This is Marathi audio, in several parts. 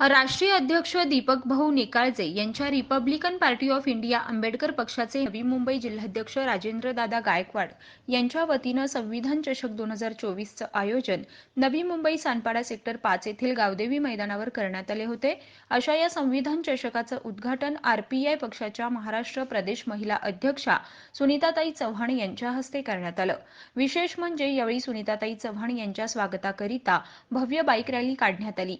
राष्ट्रीय अध्यक्ष दीपक भाऊ निकाळजे यांच्या Republican Party of India Ambedkar पक्षाचे नवी मुंबई जिल्हाध्यक्ष राजेंद्र दादा गायकवाड यांच्या वतीनं संविधान चषक दोन हजार चोवीसचं आयोजन नवी मुंबई सानपाडा सेक्टर पाच येथील गावदेवी मैदानावर करण्यात आले होते. अशा या संविधान चषकाचं उद्घाटन आरपीआय पक्षाच्या महाराष्ट्र प्रदेश महिला अध्यक्षा सुनीताताई चव्हाण यांच्या हस्ते करण्यात आलं. विशेष म्हणजे यावेळी सुनीताताई चव्हाण यांच्या स्वागताकरिता भव्य बाईक रॅली काढण्यात आली.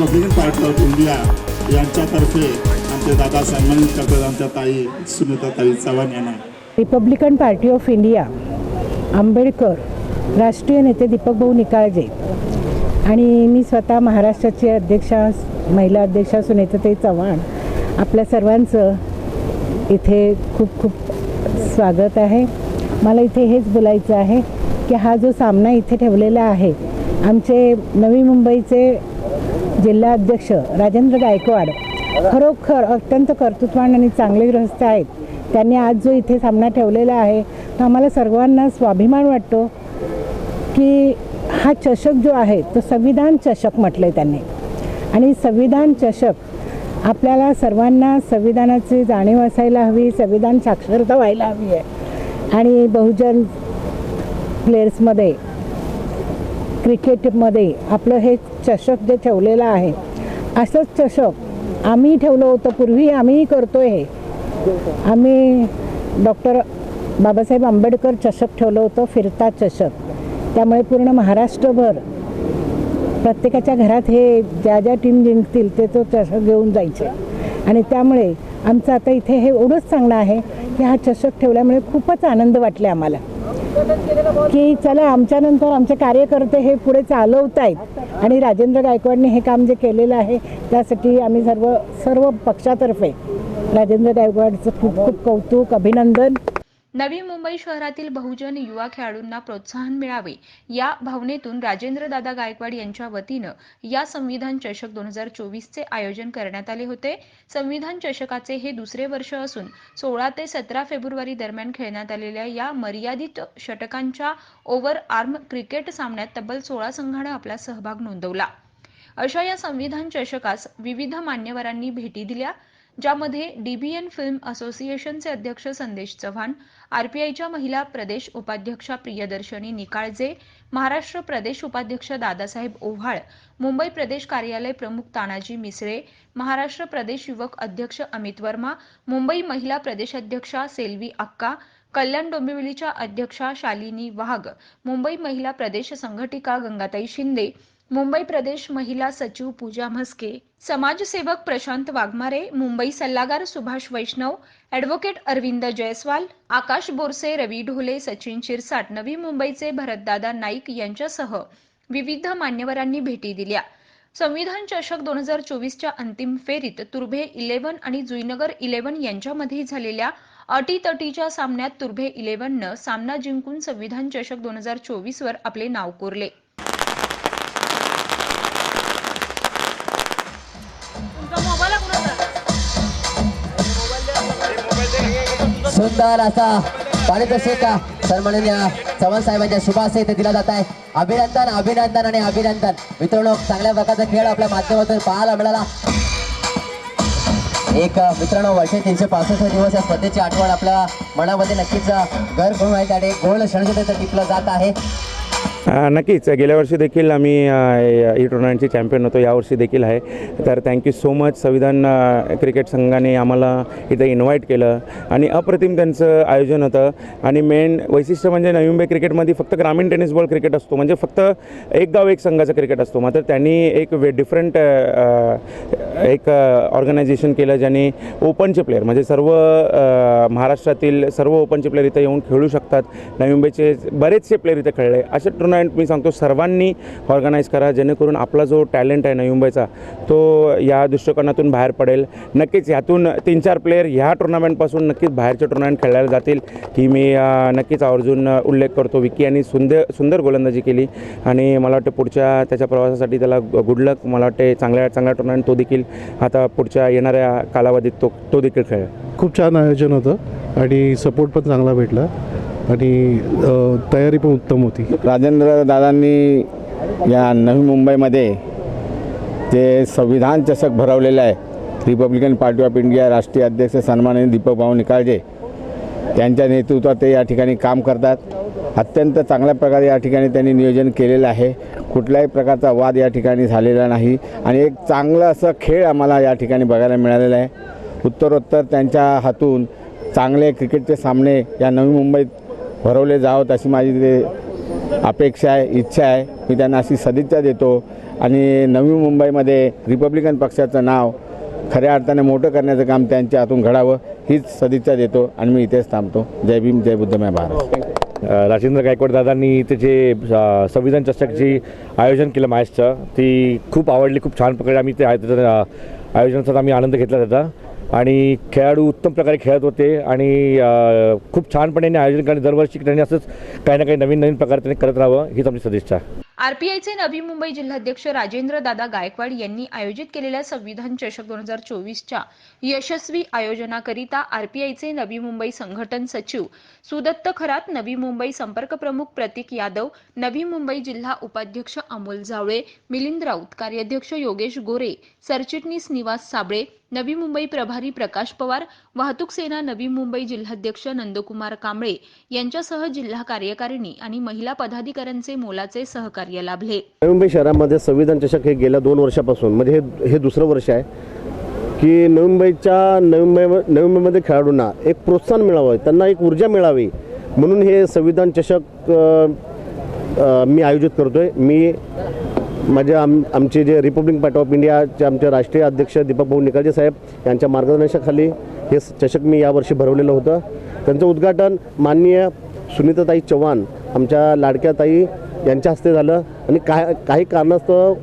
रिपब्लिकन पार्टी ऑफ इंडिया यांच्यातर्फे आमचे दादा सन्मानित करतात आमच्या ताई सुनीताताई चव्हाण यांना. Republican Party of India Ambedkar राष्ट्रीय नेते दीपक भाऊ निकाळजे आणि मी स्वतः महाराष्ट्राची अध्यक्षा महिला अध्यक्षा सुनेत्रताई चव्हाण आपल्या सर्वांचं इथे खूप खूप स्वागत आहे. मला इथे हेच बोलायचं आहे की हा जो सामना इथे ठेवलेला आहे आमचे नवी मुंबईचे जिल्हा अध्यक्ष राजेंद्र गायकवाड खरोखर अत्यंत कर्तृत्वान आणि चांगले ग्रस्त आहेत. त्यांनी आज जो इथे सामना ठेवलेला आहे तो आम्हाला सर्वांना स्वाभिमान वाटतो की हा चषक जो आहे तो संविधान चषक म्हटलं आहे त्यांनी. आणि संविधान चषक आपल्याला सर्वांना संविधानाची जाणीव असायला हवी संविधान साक्षरता व्हायला हवी आहे. आणि बहुजन प्लेयर्समध्ये क्रिकेटमध्ये आपलं हे चषक जे ठेवलेलं आहे असंच चषक आम्ही ठेवलं होतं पूर्वी आम्हीही करतो हे आम्ही डॉक्टर बाबासाहेब आंबेडकर चषक ठेवलं होतं फिरता चषक. त्यामुळे पूर्ण महाराष्ट्रभर प्रत्येकाच्या घरात हे ज्या ज्या टीम जिंकतील ते तो चषक घेऊन जायचे. आणि त्यामुळे आमचं आता इथे हे एवढंच चांगलं आहे की हा चषक ठेवल्यामुळे खूपच आनंद वाटले आम्हाला. की चला आमच्यानंतर आमचे कार्यकर्ते हे पुढे चालवत आहेत आणि राजेंद्र गायकवाडने हे काम जे केलेलं आहे त्यासाठी आम्ही सर्व सर्व पक्षातर्फे राजेंद्र गायकवाडचं खूप खूप कौतुक अभिनंदन. नवी मुंबई शहरातील बहुजन युवा खेळाडूंना प्रोत्साहन मिळावे या भावनेतून राजेंद्र दादा गायकवाड यांच्या वतीनं या संविधान चषक दोन हजार चोवीसचे आयोजन करण्यात आले होते. संविधान चषकाचे हे दुसरे वर्ष असून सोळा ते सतरा फेब्रुवारी दरम्यान खेळण्यात आलेल्या या मर्यादित षटकांच्या ओव्हर आर्म क्रिकेट सामन्यात तब्बल सोळा संघानं आपला सहभाग नोंदवला. अशा या संविधान चषकास विविध मान्यवरांनी भेटी दिल्या. ज्यामध्ये डीबीएन फिल्म असोसिएशनचे अध्यक्ष संदेश चव्हाण आरपीआयच्या महिला प्रदेश उपाध्यक्षा प्रियदर्शनी निकाळजे महाराष्ट्र प्रदेश उपाध्यक्ष दादासाहेब ओव्हाळ मुंबई प्रदेश कार्यालय प्रमुख तानाजी मिसळे महाराष्ट्र प्रदेश युवक अध्यक्ष अमित वर्मा मुंबई महिला प्रदेशाध्यक्षा सेल्वी अक्का कल्याण डोंबिवलीच्या अध्यक्षा शालिनी वाघ मुंबई महिला प्रदेश संघटिका गंगाताई शिंदे मुंबई प्रदेश महिला सचिव पूजा म्हस्के समाजसेवक प्रशांत वाघमारे मुंबई सल्लागार सुभाष वैष्णव ॲडव्होकेट अरविंद जयस्वाल आकाश बोरसे रवी ढोले सचिन शिरसाट नवी मुंबईचे भरतदादा नाईक यांच्यासह विविध मान्यवरांनी भेटी दिल्या. संविधान चषक दोन हजार चोवीसच्या अंतिम फेरीत तुर्भे इलेव्हन आणि जुईनगर इलेव्हन यांच्यामध्ये झालेल्या अटीतटीच्या सामन्यात तुर्भे इलेव्हननं सामना जिंकून संविधान चषक दोन हजार चोवीसवर आपले नाव कोरले. सुंदर असा पारितोषिक सन्माननीय चव्हाण साहेबांच्या शुभाशय इथे दिला जात आहे. अभिनंदन अभिनंदन आणि अभिनंदन. मित्रांनो चांगल्या प्रकारचा खेळ आपल्या माध्यमातून पाहायला मिळाला. एक मित्रांनो वर्षे तीनशे पासष्ट दिवस या स्पर्धेची आठवण आपल्या मनामध्ये नक्कीच घर करून आहे आणि गोल्ड क्षण टिपलं जात आहे. नक्कीच. गेल्या वर्षी देखील आम्ही अ, ही चॅम्पियन होतो. यावर्षी देखील आहे. तर thank you so much Samvidhan cricket संघाने आम्हाला इथं इन्व्हाइट केलं. आणि अप्रतिम त्यांचं आयोजन होतं. आणि मेन वैशिष्ट्य म्हणजे नवी मुंबई क्रिकेटमध्ये फक्त ग्रामीण टेनिस बॉल क्रिकेट असतो. म्हणजे फक्त एक गाव एक संघाचा क्रिकेट असतो. मात्र त्यांनी एक वे डिफरंट एक ऑर्गनायझेशन केलं ज्याने ओपनचे प्लेअर म्हणजे सर्व महाराष्ट्रातील सर्व ओपनचे प्लेअर इथं येऊन खेळू शकतात. नवी मुंबईचे बरेचसे प्लेअर इथे खेळले. असे टुर्नामेंट मी सांगतो सर्वांनी ऑर्गनाईज करा जेणेकरून आपला जो टॅलेंट आहे ना मुंबईचा तो या दृष्टिकोनातून बाहेर पडेल. नक्कीच ह्यातून तीन चार प्लेयर ह्या टुर्नामेंटपासून नक्कीच बाहेरचे टुर्नामेंट खेळायला जातील ही मी नक्कीच आवर्जून उल्लेख करतो. विकी यांनी सुंदर सुंदर गोलंदाजी केली आणि मला वाटतं पुढच्या त्याच्या प्रवासासाठी त्याला गुड लक मला वाटते चांगल्या चांगल्या टुर्नामेंट तो देखील आता पुढच्या येणाऱ्या कालावधीत तो तो देखील खेळेल. खूप छान आयोजन होतं आणि सपोर्ट पण चांगला भेटला. आणि तयारी पण उत्तम होती. राजेंद्र दादांनी या नवी मुंबईमध्ये जे संविधान चषक भरवलेलं आहे रिपब्लिकन पार्टी ऑफ इंडिया राष्ट्रीय अध्यक्ष सन्माननीय दीपक भाऊ निकाळजे त्यांच्या नेतृत्वात ते या ठिकाणी काम करतात. अत्यंत चांगल्या प्रकारे या ठिकाणी त्यांनी नियोजन केलेलं आहे. कुठल्याही प्रकारचा वाद या ठिकाणी झालेला नाही आणि एक चांगलं असं खेळ आम्हाला या ठिकाणी बघायला मिळालेला आहे. उत्तरोत्तर त्यांच्या हातून चांगले क्रिकेटचे सामने या नवी मुंबईत भरवले जावत अशी माझी ते अपेक्षा आहे इच्छा आहे. मी त्यांना अशी सदिच्छा देतो. आणि नवी मुंबईमध्ये रिपब्लिकन पक्षाचं नाव खऱ्या अर्थाने मोठं करण्याचं काम त्यांच्या हातून घडावं हीच सदिच्छा देतो आणि मी इथेच थांबतो. जय भीम जय बुद्धमय भारत. राजेंद्र गायकवाड दादांनी इथे जे संविधान चषकची आयोजन केलं मॅचचं ती खूप आवडली खूप छान प्रकारे आम्ही ते आयोजनाचा आम्ही आनंद घेतला त्याचा. आणि खेळाडू उत्तम प्रकारे खेळत होते आणि खूप छानपणे आयोजन करणे दरवर्षी त्यांनी असंच काही ना काही नवीन नवीन प्रकारे त्यांनी करत राहावं हीच आमची सदिच्छा. आरपीआयचे नवी मुंबई जिल्हाध्यक्ष राजेंद्र दादा गायकवाड यांनी आयोजित केलेल्या संविधान चषक दोन हजार चोवीसच्या यशस्वी आयोजनाकरिता आरपीआयचे नवी मुंबई संघटन सचिव सुदत्त खरात नवी मुंबई संपर्क प्रमुख प्रतीक यादव नवी मुंबई जिल्हा उपाध्यक्ष अमोल जावळे मिलिंद राऊत कार्याध्यक्ष योगेश गोरे सरचिटणीस निवास साबळे नवी मुंबई प्रभारी प्रकाश पवार वाहतूक सेना नवी मुंबई जिल्हाध्यक्ष नंदकुमार कांबळे यांच्यासह जिल्हा कार्यकारिणी आणि महिला पदाधिकाऱ्यांचे मोलाचे सहकार्य लाभले. नवी मुंबई शहरामध्ये संविधान चषक हे गेल्या दोन वर्षापासून म्हणजे हे दुसरं वर्ष आहे की नवी मुंबईच्या नवी मुंबई नवी मुंबईमध्ये खेळाडूंना एक प्रोत्साहन मिळावं त्यांना एक ऊर्जा मिळावी म्हणून हे संविधान चषक मी आयोजित करतो आहे मी माझे आम आमचे जे रिपब्लिक पार्टी ऑफ इंडियाचे आमचे राष्ट्रीय अध्यक्ष दीपक भाऊ निकाळजे साहेब यांच्या मार्गदर्शनाखाली हे चषक मी यावर्षी भरवलेलं होतं. त्यांचं उद्घाटन माननीय सुनीताताई चव्हाण आमच्या लाडक्या ताई यांच्या हस्ते झालं. आणि काय काही कारणास्तव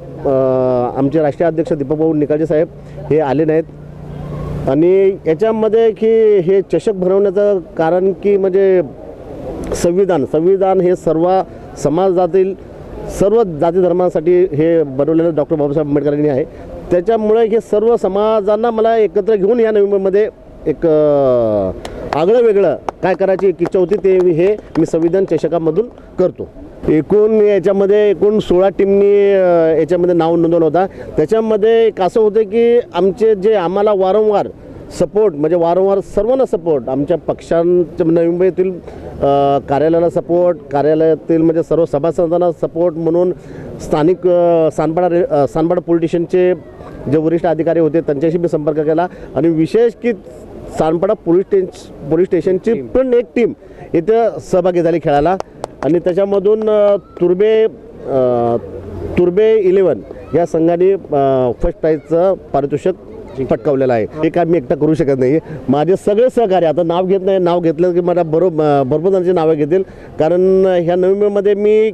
आमचे राष्ट्रीय अध्यक्ष दीपक भाऊ साहेब हे आले नाहीत. आणि याच्यामध्ये की हे चषक भरवण्याचं कारण की म्हणजे संविधान संविधान हे सर्व समाजातील सर्व जाती धर्मासाठी हे बनवलेलं डॉक्टर बाबासाहेब आंबेडकरांनी आहे. त्याच्यामुळे हे सर्व समाजांना मला एकत्र घेऊन या नोव्हेंबरमध्ये एक आगळं वेगळं काय करायची एक इच्छा होती ते हे मी संविधान चषकामधून करतो. एकूण याच्यामध्ये एकूण सोळा टीमनी याच्यामध्ये नाव नोंदवलं होता. त्याच्यामध्ये एक असं होतं की आमचे जे आम्हाला वारंवार सपोर्ट म्हणजे वारंवार सर्वांना सपोर्ट आमच्या पक्षांच्या नवी मुंबईतील कार्यालयाला सपोर्ट कार्यालयातील म्हणजे सर्व सभासदांना सपोर्ट म्हणून स्थानिक सानपाडा रे सानपाडा पोलिटिशियनचे जे वरिष्ठ अधिकारी होते त्यांच्याशी मी संपर्क केला आणि विशेष की सानपाडा पोलीस टेन्श पोलीस स्टेशनची पण एक टीम इथं सहभागी झाली खेळायला आणि त्याच्यामधून तुर्बे तुर्बे इलेवन या संघाने फर्स्ट प्राईजचं पारितोषिक पटकावलेलं आहे. हे काय मी एकटा करू शकत नाही माझे सगळे सहकारी आता नाव घेत नाही नाव घेतलं की मला बरोबर भरपूर जणांची नावं घेतील. कारण ह्या नोव्हेंबरमध्ये मी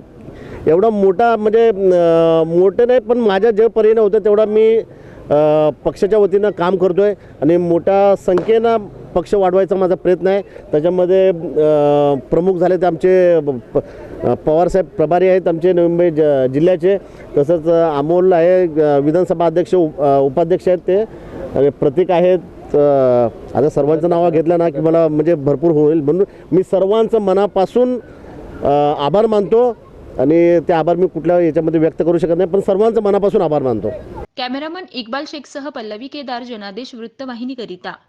एवढा मोठा म्हणजे मोठे मोठं नाही पण माझ्या जे पर्याय होतं तेवढा मी पक्षाच्या वतीनं काम करतो आहे आणि मोठ्या संख्येनं पक्ष वाढवायचा माझा प्रयत्न आहे. त्याच्यामध्ये प्रमुख झाले ते आमचे प- पवारसाहेब प्रभारी आहेत आमचे नवी मुंबई ज जिल्ह्याचे. तसंच अमोल आहे विधानसभा अध्यक्ष उप उपाध्यक्ष आहेत ते. आणि प्रतीक आहेत. आता सर्वांचं नाव घेतलं ना की मला म्हणजे भरपूर होईल म्हणून मी सर्वांचं मनापासून आभार मानतो आणि ते आभार मी कुठल्या याच्यामध्ये व्यक्त करू शकत नाही पण सर्वांचं मनापासून आभार मानतो. कॅमेरामन इक्बाल शेखसह पल्लवी केदार जनादेश वृत्तवाहिनीकरिता.